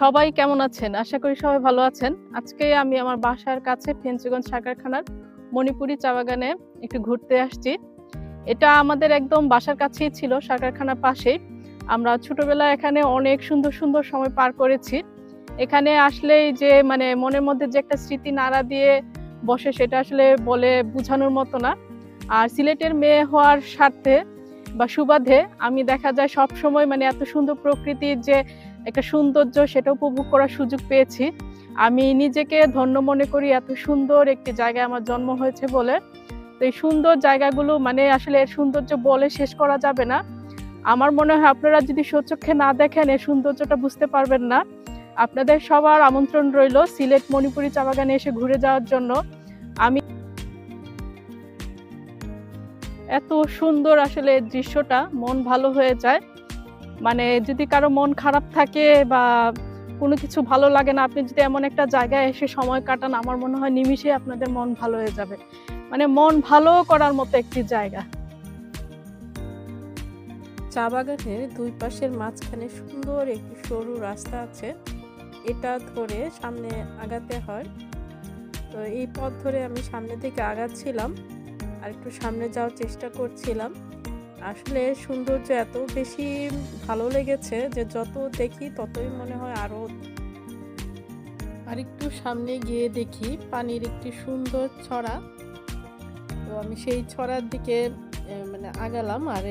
সবাই কেমন আছেন? আশা করি সবাই ভালো আছেন। আজকে আমি আমার বাসার কাছে ফেঞ্চুগঞ্জ সাকারখানার মণিপুরি চা বাগানে একটু ঘুরতে আসছি। এটা আমাদের একদম বাসার কাছেই ছিল সাকারখানার পাশেই। আমরা ছোটবেলায় এখানে অনেক সুন্দর সুন্দর সময় পার করেছি। এখানে আসলেই যে মানে মনের মধ্যে যে একটা স্মৃতি নাড়া দিয়ে বসে সেটা আসলে বলে বোঝানোর মতো না। আর সিলেটের মেয়ে হওয়ার স্বার্থে বা সুবাদে আমি দেখা যায় সব সময় মানে এত সুন্দর প্রকৃতির যে একটা সৌন্দর্য সেটা উপভোগ করার সুযোগ পেয়েছি। আমি নিজেকে ধন্য মনে করি এত সুন্দর একটি জায়গায় আমার জন্ম হয়েছে বলে। তো এই সুন্দর জায়গাগুলো মানে আসলে এর সৌন্দর্য বলে শেষ করা যাবে না। আমার মনে হয় আপনারা যদি সচক্ষে না দেখেন, এর সৌন্দর্যটা বুঝতে পারবেন না। আপনাদের সবার আমন্ত্রণ রইল সিলেট মণিপুরি চা বাগানে এসে ঘুরে যাওয়ার জন্য। আমি এত সুন্দর আসলে দৃশ্যটা, মন ভালো হয়ে যায়। মানে যদি কারও মন খারাপ থাকে বা কোনো কিছু ভালো লাগে না, আপনি যদি এমন একটা জায়গায় এসে সময় কাটান, আমার মনে হয় নিমিষে আপনাদের মন ভালো হয়ে যাবে। মানে মন ভালো করার মতো একটি জায়গা। চা বাগানের দুই পাশের মাঝখানে সুন্দর একটি সরু রাস্তা আছে। এটা ধরে সামনে আগাতে হয়। তো এই পথ ধরে আমি সামনে থেকে আগাচ্ছিলাম। আর একটু সামনে যাওয়ার চেষ্টা করছিলাম। আসলে সৌন্দর্য এত বেশি ভালো লেগেছে যে যত দেখি ততই মনে হয় আরও আর একটু সামনে গিয়ে দেখি পানির একটি সুন্দর ছড়া। তো আমি সেই ছড়ার দিকে মানে আগালাম আর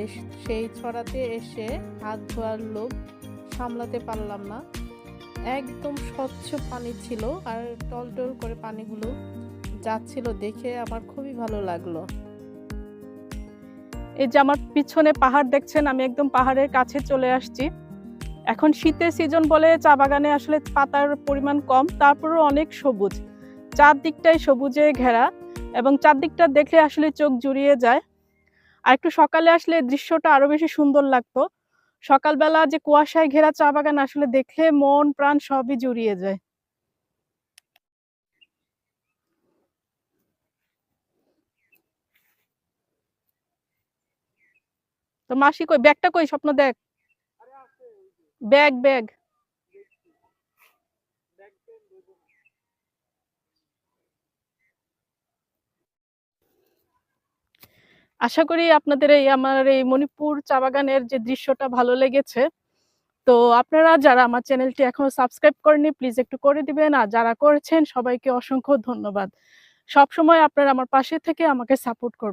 সেই ছড়াতে এসে হাত ধোয়ার লোভ সামলাতে পারলাম না। একদম স্বচ্ছ পানি ছিল আর টলটল করে পানিগুলো যাচ্ছিল দেখে আমার খুবই ভালো লাগল। এই যে আমার পিছনে পাহাড় দেখছেন, আমি একদম পাহাড়ের কাছে চলে আসছি। এখন শীতের সিজন বলে চা বাগানে আসলে পাতার পরিমাণ কম, তারপরেও অনেক সবুজ। চারদিকটাই সবুজে ঘেরা এবং চারদিকটা দেখলে আসলে চোখ জুড়িয়ে যায়। আর একটু সকালে আসলে দৃশ্যটা আরও বেশি সুন্দর লাগতো। সকালবেলা যে কুয়াশায় ঘেরা চা বাগান আসলে দেখলে মন, প্রাণ সবই জুড়িয়ে যায়। তো মাসি কই, ব্যাগটা কই স্বপ্ন দেখ? Bag bag. আশা করি আপনাদের এই, আমার এই মণিপুর চা বাগানের যে দৃশ্যটা ভালো লেগেছে। তো আপনারা যারা আমার চ্যানেলটি এখনও সাবস্ক্রাইব করেনি প্লিজ একটু করে দিবেন। আর যারা করেছেন, সবাইকে অসংখ্য ধন্যবাদ। সব সময় আপনারা আমার পাশে থেকে আমাকে সাপোর্ট করবেন।